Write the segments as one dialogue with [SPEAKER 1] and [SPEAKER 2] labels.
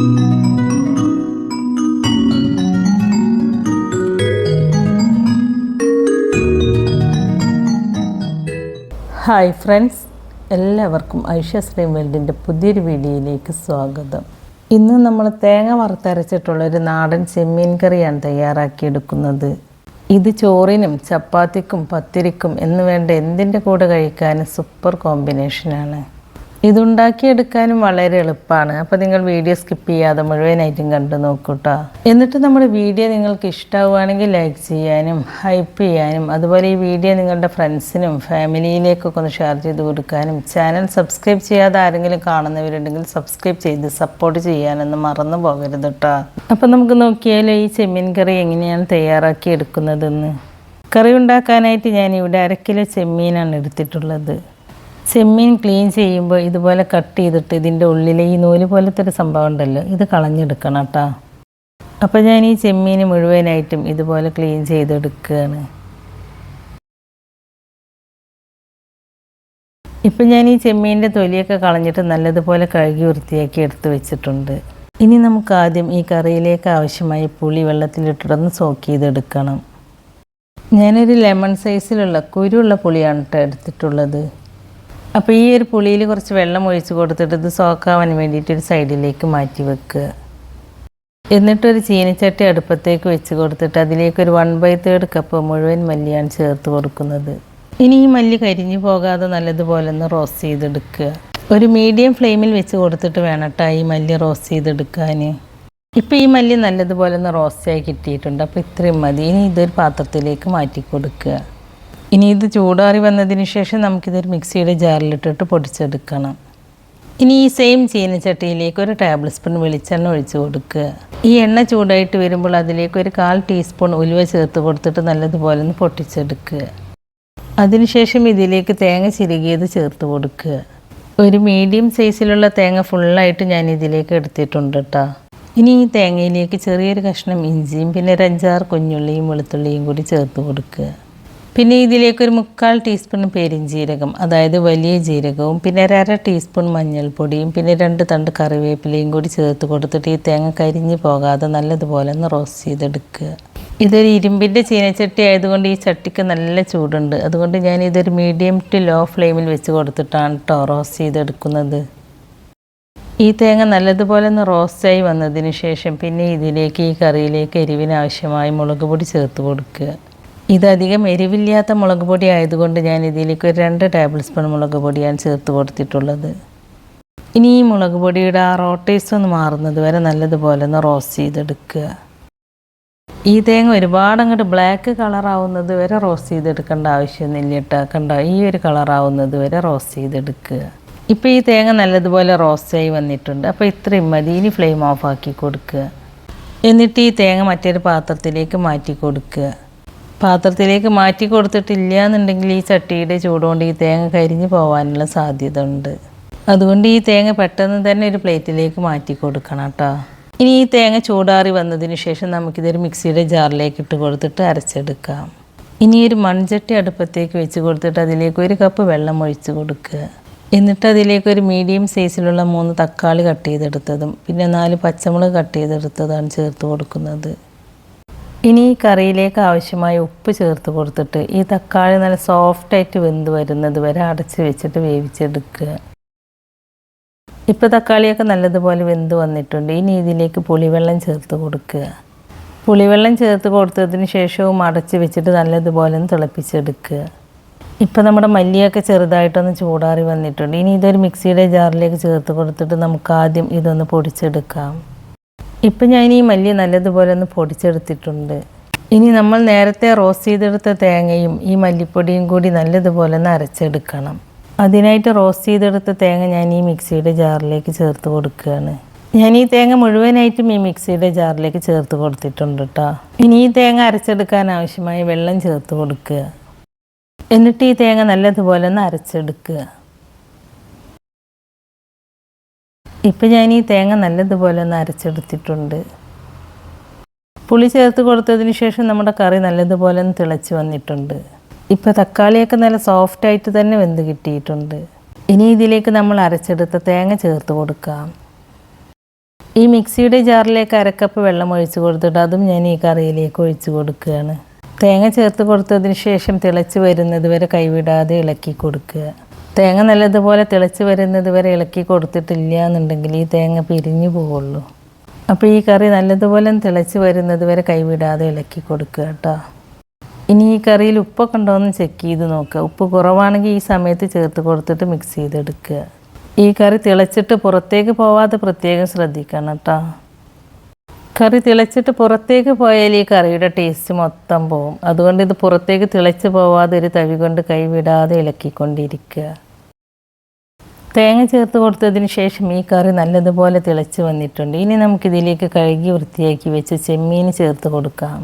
[SPEAKER 1] Hi friends എല്ലാവർക്കും ഐഷ ശ്രീം വേൾഡിന്റെ പുതിയൊരു വീഡിയോയിലേക്ക് സ്വാഗതം. ഇന്ന് നമ്മൾ തേങ്ങ വറുത്തരച്ചിട്ടുള്ള ഒരു നാടൻ ചെമ്മീൻ കറിയാണ് തയ്യാറാക്കിയെടുക്കുന്നത്. ഇത് ചോറിനും ചപ്പാത്തിക്കും പത്തിരിക്കും എന്ന് വേണ്ട എന്തിന്റെ കൂടെ കഴിക്കാനും സൂപ്പർ കോമ്പിനേഷനാണ് ഇതുണ്ടാക്കിയെടുക്കാനും വളരെ എളുപ്പമാണ് അപ്പോൾ നിങ്ങൾ വീഡിയോ സ്കിപ്പ് ചെയ്യാതെ മുഴുവനായിട്ടും കണ്ടു നോക്കൂട്ടോ. എന്നിട്ട് നമ്മുടെ വീഡിയോ നിങ്ങൾക്ക് ഇഷ്ടമാവുകയാണെങ്കിൽ ലൈക്ക് ചെയ്യാനും ഹൈപ്പ് ചെയ്യാനും അതുപോലെ ഈ വീഡിയോ നിങ്ങളുടെ ഫ്രണ്ട്സിനും ഫാമിലിയിലേക്കൊക്കെ ഒന്ന് ഷെയർ ചെയ്ത് കൊടുക്കാനും ചാനൽ സബ്സ്ക്രൈബ് ചെയ്യാതെ ആരെങ്കിലും കാണുന്നവരുണ്ടെങ്കിൽ സബ്സ്ക്രൈബ് ചെയ്ത് സപ്പോർട്ട് ചെയ്യാനൊന്നും മറന്നു പോകരുത് കേട്ടോ അപ്പോൾ നമുക്ക് നോക്കിയാലോ ഈ ചെമ്മീൻ കറി എങ്ങനെയാണ് തയ്യാറാക്കി എടുക്കുന്നതെന്ന്. കറി ഉണ്ടാക്കാനായിട്ട് ഞാൻ ഇവിടെ അര കിലോ ചെമ്മീനാണ് എടുത്തിട്ടുള്ളത്. ചെമ്മീൻ ക്ലീൻ ചെയ്യുമ്പോൾ ഇതുപോലെ കട്ട് ചെയ്തിട്ട് ഇതിന്റെ ഉള്ളിലെ ഈ നൂൽ പോലത്തെ ഒരു സംഭവം ഉണ്ടല്ലോ ഇത് കളഞ്ഞെടുക്കണം കേട്ടോ അപ്പോൾ ഞാൻ ഈ ചെമ്മീൻ മുഴുവനായിട്ടും ഇതുപോലെ ക്ലീൻ ചെയ്തെടുക്കുകയാണ് ഇപ്പം ഞാൻ ഈ ചെമ്മീന്റെ തൊലിയൊക്കെ കളഞ്ഞിട്ട് നല്ലതുപോലെ കഴുകി വൃത്തിയാക്കി എടുത്ത് വെച്ചിട്ടുണ്ട്. ഇനി നമുക്ക് ആദ്യം ഈ കറിയിലേക്ക് ആവശ്യമായ പുളി വെള്ളത്തിലിട്ടിടന്ന് സോക്ക് ചെയ്തെടുക്കണം. ഞാനൊരു ലെമൺ സൈസിലുള്ള കുരുള്ള പുളിയാണ് കേട്ടോ എടുത്തിട്ടുള്ളത്. അപ്പോൾ ഈ ഒരു പുളിയിൽ കുറച്ച് വെള്ളം ഒഴിച്ച് കൊടുത്തിട്ട് ഇത് സോക്കാവാൻ വേണ്ടിയിട്ട് ഒരു സൈഡിലേക്ക് മാറ്റി വെക്കുക. എന്നിട്ടൊരു ചീനിച്ചട്ടി അടുപ്പത്തേക്ക് വെച്ച് കൊടുത്തിട്ട് അതിലേക്ക് ഒരു വൺ ബൈ തേർഡ് കപ്പ് മുഴുവൻ മല്ലിയാണ് ചേർത്ത് കൊടുക്കുന്നത്. ഇനി ഈ മല്ലി കരിഞ്ഞു പോകാതെ നല്ലതുപോലെ ഒന്ന് റോസ്റ്റ് ചെയ്തെടുക്കുക. ഒരു മീഡിയം ഫ്ലെയിമിൽ വെച്ച് കൊടുത്തിട്ട് വേണം കേട്ടോ ഈ മല്ലി റോസ്റ്റ് ചെയ്തെടുക്കാൻ ഇപ്പോൾ ഈ മല്ലി നല്ലതുപോലെ ഒന്ന് റോസ്റ്റായി കിട്ടിയിട്ടുണ്ട്. അപ്പോൾ ഇത്രയും മതി. ഇനി ഇതൊരു പാത്രത്തിലേക്ക് മാറ്റി കൊടുക്കുക. ഇനി ഇത് ചൂടാറി വന്നതിന് ശേഷം നമുക്കിതൊരു മിക്സിയുടെ ജാറിലിട്ടിട്ട് പൊടിച്ചെടുക്കണം. ഇനി ഈ സെയിം ചീനച്ചട്ടിയിലേക്ക് ഒരു ടേബിൾ സ്പൂൺ വെളിച്ചെണ്ണ ഒഴിച്ച് കൊടുക്കുക. ഈ എണ്ണ ചൂടായിട്ട് വരുമ്പോൾ അതിലേക്ക് ഒരു കാൽ ടീസ്പൂൺ ഉലുവ ചേർത്ത് കൊടുത്തിട്ട് നല്ലതുപോലെ ഒന്ന് പൊട്ടിച്ചെടുക്കുക. അതിനുശേഷം ഇതിലേക്ക് തേങ്ങ ചിരുകിയത് ചേർത്ത് കൊടുക്കുക. ഒരു മീഡിയം സൈസിലുള്ള തേങ്ങ ഫുള്ളായിട്ട് ഞാൻ ഇതിലേക്ക് എടുത്തിട്ടുണ്ട് കേട്ടോ ഇനി ഈ തേങ്ങയിലേക്ക് ചെറിയൊരു കഷ്ണം ഇഞ്ചിയും പിന്നെ ഒരു അഞ്ചാറ് കുഞ്ഞുള്ളിയും വെളുത്തുള്ളിയും കൂടി ചേർത്ത് കൊടുക്കുക. പിന്നെ ഇതിലേക്ക് ഒരു മുക്കാൽ ടീസ്പൂൺ പെരിഞ്ജീരകം അതായത് വലിയ ജീരകവും പിന്നെ ഒരു അര ടീസ്പൂൺ മഞ്ഞൾപ്പൊടിയും പിന്നെ രണ്ട് തണ്ട് കറിവേപ്പിലയും കൂടി ചേർത്ത് കൊടുത്തിട്ട് ഈ തേങ്ങ കരിഞ്ഞു പോകാതെ നല്ലതുപോലെ ഒന്ന് റോസ്റ്റ് ചെയ്തെടുക്കുക. ഇതൊരു ഇരുമ്പിന്റെ ചീനച്ചട്ടി ആയതുകൊണ്ട് ഈ ചട്ടിക്ക് നല്ല ചൂടുണ്ട്. അതുകൊണ്ട് ഞാൻ ഇതൊരു മീഡിയം ടു ലോ ഫ്ലെയിമിൽ വെച്ച് കൊടുത്തിട്ടാണ് കേട്ടോ റോസ്റ്റ് ചെയ്തെടുക്കുന്നത്. ഈ തേങ്ങ നല്ലതുപോലെ ഒന്ന് റോസ്റ്റായി വന്നതിന് ശേഷം പിന്നെ ഇതിലേക്ക് ഈ കറിയിലേക്ക് എരിവിനാവശ്യമായി മുളക് പൊടി ചേർത്ത് കൊടുക്കുക. ഇതധികം എരിവില്ലാത്ത മുളക് പൊടി ആയതുകൊണ്ട് ഞാൻ ഇതിലേക്ക് ഒരു രണ്ട് ടേബിൾ സ്പൂൺ മുളക് പൊടിയാണ് ചേർത്ത് കൊടുത്തിട്ടുള്ളത്. ഇനി ഈ മുളക് പൊടിയുടെ ആ റോട്ടേസ് ഒന്ന് മാറുന്നത് വരെ നല്ലതുപോലെ ഒന്ന് റോസ്റ്റ് ചെയ്തെടുക്കുക. ഈ തേങ്ങ ഒരുപാട് അങ്ങോട്ട് ബ്ലാക്ക് കളറാവുന്നത് വരെ റോസ്റ്റ് ചെയ്തെടുക്കേണ്ട ആവശ്യമൊന്നുമില്ല കേട്ടോ. കണ്ടോ? ഈ ഒരു കളറാവുന്നത് വരെ റോസ്റ്റ് ചെയ്തെടുക്കുക. ഇപ്പോൾ ഈ തേങ്ങ നല്ലതുപോലെ റോസ്റ്റായി വന്നിട്ടുണ്ട്. അപ്പോൾ ഇത്രയും മതി. ഇനി ഫ്ലെയിം ഓഫ് ആക്കി കൊടുക്കുക. എന്നിട്ട് ഈ തേങ്ങ മറ്റൊരു പാത്രത്തിലേക്ക് മാറ്റി കൊടുക്കുക. പാത്രത്തിലേക്ക് മാറ്റി കൊടുത്തിട്ടില്ല എന്നുണ്ടെങ്കിൽ ഈ ചട്ടിയുടെ ചൂടുകൊണ്ട് ഈ തേങ്ങ കരിഞ്ഞു പോകാനുള്ള സാധ്യത ഉണ്ട് അതുകൊണ്ട് ഈ തേങ്ങ പെട്ടെന്ന് തന്നെ ഒരു പ്ലേറ്റിലേക്ക് മാറ്റി കൊടുക്കണം കേട്ടോ. ഇനി ഈ തേങ്ങ ചൂടാറി വന്നതിന് ശേഷം നമുക്കിതൊരു മിക്സിയുടെ ജാറിലേക്ക് ഇട്ട് കൊടുത്തിട്ട് അരച്ചെടുക്കാം. ഇനി ഒരു മൺചട്ടി അടുപ്പത്തേക്ക് വെച്ച് കൊടുത്തിട്ട് അതിലേക്ക് ഒരു കപ്പ് വെള്ളം ഒഴിച്ച് കൊടുക്കുക. എന്നിട്ട് അതിലേക്ക് ഒരു മീഡിയം സൈസിലുള്ള മൂന്ന് തക്കാളി കട്ട് ചെയ്തെടുത്തതും പിന്നെ നാല് പച്ചമുളക് കട്ട് ചെയ്തെടുത്തതാണ് ചേർത്ത് കൊടുക്കുന്നത്. ഇനി ഈ കറിയിലേക്ക് ആവശ്യമായ ഉപ്പ് ചേർത്ത് കൊടുത്തിട്ട് ഈ തക്കാളി നല്ല സോഫ്റ്റായിട്ട് വെന്ത് വരുന്നത് വരെ അടച്ച് വെച്ചിട്ട് വേവിച്ചെടുക്കുക. ഇപ്പോൾ തക്കാളിയൊക്കെ നല്ലതുപോലെ വെന്ത് വന്നിട്ടുണ്ട്. ഇനി ഇതിലേക്ക് പുളിവെള്ളം ചേർത്ത് കൊടുക്കുക. പുളിവെള്ളം ചേർത്ത് കൊടുത്തതിന് ശേഷവും അടച്ച് വെച്ചിട്ട് നല്ലതുപോലെ ഒന്ന് തിളപ്പിച്ചെടുക്കുക. ഇപ്പോൾ നമ്മുടെ മല്ലിയൊക്കെ ചെറുതായിട്ടൊന്ന് ചൂടാറി വന്നിട്ടുണ്ട്. ഇനി ഇതൊരു മിക്സിയുടെ ജാറിലേക്ക് ചേർത്ത് കൊടുത്തിട്ട് നമുക്ക് ആദ്യം ഇതൊന്ന് പൊടിച്ചെടുക്കാം. ഇപ്പം ഞാൻ ഈ മല്ലി നല്ലതുപോലെ ഒന്ന് പൊടിച്ചെടുത്തിട്ടുണ്ട്. ഇനി നമ്മൾ നേരത്തെ റോസ്റ്റ് ചെയ്തെടുത്ത തേങ്ങയും ഈ മല്ലിപ്പൊടിയും കൂടി നല്ലതുപോലെ ഒന്ന് അരച്ചെടുക്കണം. അതിനായിട്ട് റോസ്റ്റ് ചെയ്തെടുത്ത തേങ്ങ ഞാൻ ഈ മിക്സിയുടെ ജാറിലേക്ക് ചേർത്ത് കൊടുക്കുകയാണ്. ഞാൻ ഈ തേങ്ങ മുഴുവനായിട്ടും ഈ മിക്സിയുടെ ജാറിലേക്ക് ചേർത്ത് കൊടുത്തിട്ടുണ്ട് കേട്ടോ ഇനി ഈ തേങ്ങ അരച്ചെടുക്കാൻ ആവശ്യമായ വെള്ളം ചേർത്ത് കൊടുക്കുക. എന്നിട്ട് ഈ തേങ്ങ നല്ലതുപോലെ ഒന്ന് അരച്ചെടുക്കുക. ഇപ്പം ഞാൻ ഈ തേങ്ങ നല്ലതുപോലെ ഒന്ന് അരച്ചെടുത്തിട്ടുണ്ട്. പുളി ചേർത്ത് കൊടുത്തതിന് ശേഷം നമ്മുടെ കറി നല്ലതുപോലെ ഒന്ന് തിളച്ച് വന്നിട്ടുണ്ട്. ഇപ്പോൾ തക്കാളിയൊക്കെ നല്ല സോഫ്റ്റായിട്ട് തന്നെ വെന്ത് കിട്ടിയിട്ടുണ്ട്. ഇനി ഇതിലേക്ക് നമ്മൾ അരച്ചെടുത്ത തേങ്ങ ചേർത്ത് കൊടുക്കാം. ഈ മിക്സിയുടെ ജാറിലേക്ക് അരക്കപ്പ് വെള്ളം ഒഴിച്ച് കൊടുത്തിട്ട് അതും ഞാൻ ഈ കറിയിലേക്ക് ഒഴിച്ച് കൊടുക്കുകയാണ്. തേങ്ങ ചേർത്ത് കൊടുത്തതിന് ശേഷം തിളച്ച് വരുന്നത് വരെ കൈവിടാതെ ഇളക്കി കൊടുക്കുക. തേങ്ങ നല്ലതുപോലെ തിളച്ച് വരുന്നത് വരെ ഇളക്കി കൊടുത്തിട്ടില്ല എന്നുണ്ടെങ്കിൽ ഈ തേങ്ങ പിരിഞ്ഞു പോവുള്ളൂ അപ്പോൾ ഈ കറി നല്ലതുപോലെ തിളച്ച് വരുന്നത് വരെ കൈവിടാതെ ഇളക്കി കൊടുക്കുക കേട്ടോ. ഇനി ഈ കറിയിൽ ഉപ്പൊക്കെ ഉണ്ടോയെന്ന് ചെക്ക് ചെയ്ത് നോക്കുക. ഉപ്പ് കുറവാണെങ്കിൽ ഈ സമയത്ത് ചേർത്ത് കൊടുത്തിട്ട് മിക്സ് ചെയ്തെടുക്കുക. ഈ കറി തിളച്ചിട്ട് പുറത്തേക്ക് പോവാതെ പ്രത്യേകം ശ്രദ്ധിക്കണം കേട്ടോ. കറി തിളച്ചിട്ട് പുറത്തേക്ക് പോയാൽ ഈ കറിയുടെ ടേസ്റ്റ് മൊത്തം പോവും. അതുകൊണ്ട് ഇത് പുറത്തേക്ക് തിളച്ച് പോവാതെ ഒരു തവി കൊണ്ട് കൈവിടാതെ ഇളക്കിക്കൊണ്ടിരിക്കുക. തേങ്ങ ചേർത്ത് കൊടുത്തതിന് ശേഷം ഈ കറി നല്ലതുപോലെ തിളച്ച് വന്നിട്ടുണ്ട്. ഇനി നമുക്കിതിലേക്ക് കഴുകി വൃത്തിയാക്കി വെച്ച് ചെമ്മീൻ ചേർത്ത് കൊടുക്കാം.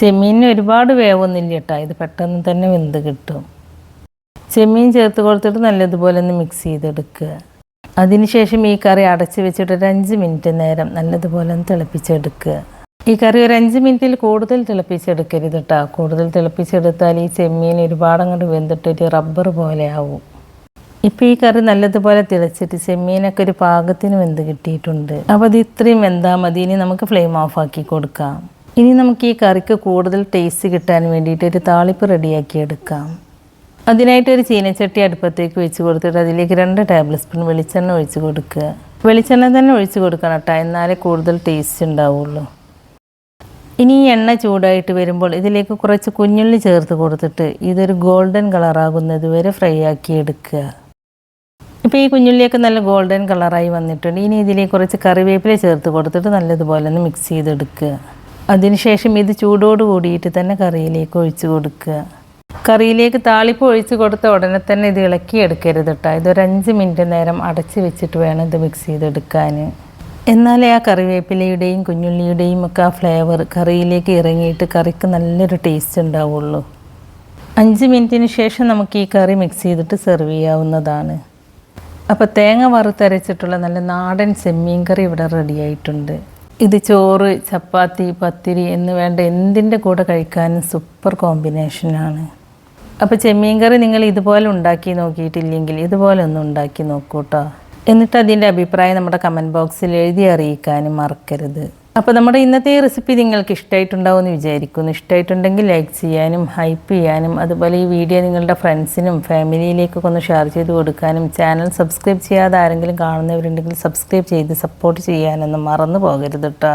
[SPEAKER 1] ചെമ്മീനിന് ഒരുപാട് വേവൊന്നുമില്ല കേട്ടോ. ഇത് പെട്ടെന്ന് തന്നെ വെന്ത് കിട്ടും. ചെമ്മീൻ ചേർത്ത് കൊടുത്തിട്ട് നല്ലതുപോലെ ഒന്ന് മിക്സ് ചെയ്തെടുക്കുക. അതിനുശേഷം ഈ കറി അടച്ചു വെച്ചിട്ട് ഒരു അഞ്ച് മിനിറ്റ് നേരം നല്ലതുപോലെ തിളപ്പിച്ചെടുക്കുക. ഈ കറി ഒരു അഞ്ച് മിനിറ്റിൽ കൂടുതൽ തിളപ്പിച്ചെടുക്കരുത് കേട്ടോ കൂടുതൽ തിളപ്പിച്ചെടുത്താൽ ഈ ചെമ്മീൻ ഒരുപാട് അങ്ങോട്ട് വെന്തിട്ട് ഒരു റബ്ബർ പോലെ ആവും. ഇപ്പോൾ ഈ കറി നല്ലതുപോലെ തിളച്ചിട്ട് ചെമ്മീനൊക്കെ ഒരു പാകത്തിന് വെന്ത് കിട്ടിയിട്ടുണ്ട്. അപ്പോൾ അത് ഇത്രയും വെന്താൽ മതി. ഇനി നമുക്ക് ഫ്ലെയിം ഓഫ് ആക്കി കൊടുക്കാം. ഇനി നമുക്ക് ഈ കറിക്ക് കൂടുതൽ ടേസ്റ്റ് കിട്ടാൻ വേണ്ടിയിട്ട് ഒരു താളിപ്പ് റെഡിയാക്കി എടുക്കാം. അതിനായിട്ട് ഒരു ചീനച്ചട്ടി അടുപ്പത്തേക്ക് വെച്ച് കൊടുത്തിട്ട് അതിലേക്ക് രണ്ട് ടേബിൾ സ്പൂൺ വെളിച്ചെണ്ണ ഒഴിച്ച് കൊടുക്കുക. വെളിച്ചെണ്ണ തന്നെ ഒഴിച്ച് കൊടുക്കണം കേട്ടോ എന്നാലേ കൂടുതൽ ടേസ്റ്റ് ഉണ്ടാവുള്ളൂ. ഇനി ഈ എണ്ണ ചൂടായിട്ട് വരുമ്പോൾ ഇതിലേക്ക് കുറച്ച് കുഞ്ഞുള്ളി ചേർത്ത് കൊടുത്തിട്ട് ഇതൊരു ഗോൾഡൻ കളറാകുന്നത് വരെ ഫ്രൈ ആക്കി എടുക്കുക. ഇപ്പോൾ ഈ കുഞ്ഞുള്ളിയൊക്കെ നല്ല ഗോൾഡൻ കളറായി വന്നിട്ടുണ്ട്. ഇനി ഇതിലേക്ക് കുറച്ച് കറിവേപ്പില ചേർത്ത് കൊടുത്തിട്ട് നല്ലതുപോലെ ഒന്ന് മിക്സ് ചെയ്തെടുക്കുക. അതിനുശേഷം ഇത് ചൂടോട് കൂടിയിട്ട് തന്നെ കറിയിലേക്ക് ഒഴിച്ച് കൊടുക്കുക. കറിയിലേക്ക് താളിപ്പ് ഒഴിച്ച് കൊടുത്ത ഉടനെ തന്നെ ഇത് ഇളക്കി എടുക്കരുത് കേട്ടോ ഇതൊരു അഞ്ച് മിനിറ്റ് നേരം അടച്ച് വെച്ചിട്ട് വേണം ഇത് മിക്സ് ചെയ്തെടുക്കാൻ. എന്നാലേ ആ കറിവേപ്പിലയുടെയും കുഞ്ഞുള്ളിയുടെയും ഒക്കെ ആ ഫ്ലേവർ കറിയിലേക്ക് ഇറങ്ങിയിട്ട് കറിക്ക് നല്ലൊരു ടേസ്റ്റ് ഉണ്ടാവുള്ളൂ. അഞ്ച് മിനിറ്റിന് ശേഷം നമുക്ക് ഈ കറി മിക്സ് ചെയ്തിട്ട് സെർവ് ചെയ്യാവുന്നതാണ്. അപ്പോൾ തേങ്ങ വറുത്തരച്ചിട്ടുള്ള നല്ല നാടൻ ചെമ്മീൻ കറി ഇവിടെ റെഡിയായിട്ടുണ്ട് ഇത് ചോറ് ചപ്പാത്തി പത്തിരി എന്ന് വേണ്ട എന്തിന്റെ കൂടെ കഴിക്കാനും സൂപ്പർ കോമ്പിനേഷനാണ് അപ്പോൾ ചെമ്മീൻ കറി നിങ്ങൾ ഇതുപോലെ ഉണ്ടാക്കി നോക്കിയിട്ടില്ലെങ്കിൽ ഇതുപോലെ ഒന്ന് ഉണ്ടാക്കി നോക്കൂ കേട്ടോ എന്നിട്ട് അതിന്റെ അഭിപ്രായം നമ്മുടെ കമന്റ് ബോക്സിൽ എഴുതി അറിയിക്കാനും മറക്കരുത്. അപ്പോൾ നമ്മുടെ ഇന്നത്തെ റെസിപ്പി നിങ്ങൾക്ക് ഇഷ്ടമായിട്ടുണ്ടാവുമെന്ന് വിചാരിക്കുന്നു. ഇഷ്ടമായിട്ടുണ്ടെങ്കിൽ ലൈക്ക് ചെയ്യാനും ഹൈപ്പ് ചെയ്യാനും അതുപോലെ ഈ വീഡിയോ നിങ്ങളുടെ ഫ്രണ്ട്സിനും ഫാമിലിയിലേക്കൊക്കെ ഒന്ന് ഷെയർ ചെയ്ത് കൊടുക്കാനും ചാനൽ സബ്സ്ക്രൈബ് ചെയ്യാതെ ആരെങ്കിലും കാണുന്നവരുണ്ടെങ്കിൽ സബ്സ്ക്രൈബ് ചെയ്ത് സപ്പോർട്ട് ചെയ്യാനൊന്നും മറന്നു പോകരുത് കേട്ടോ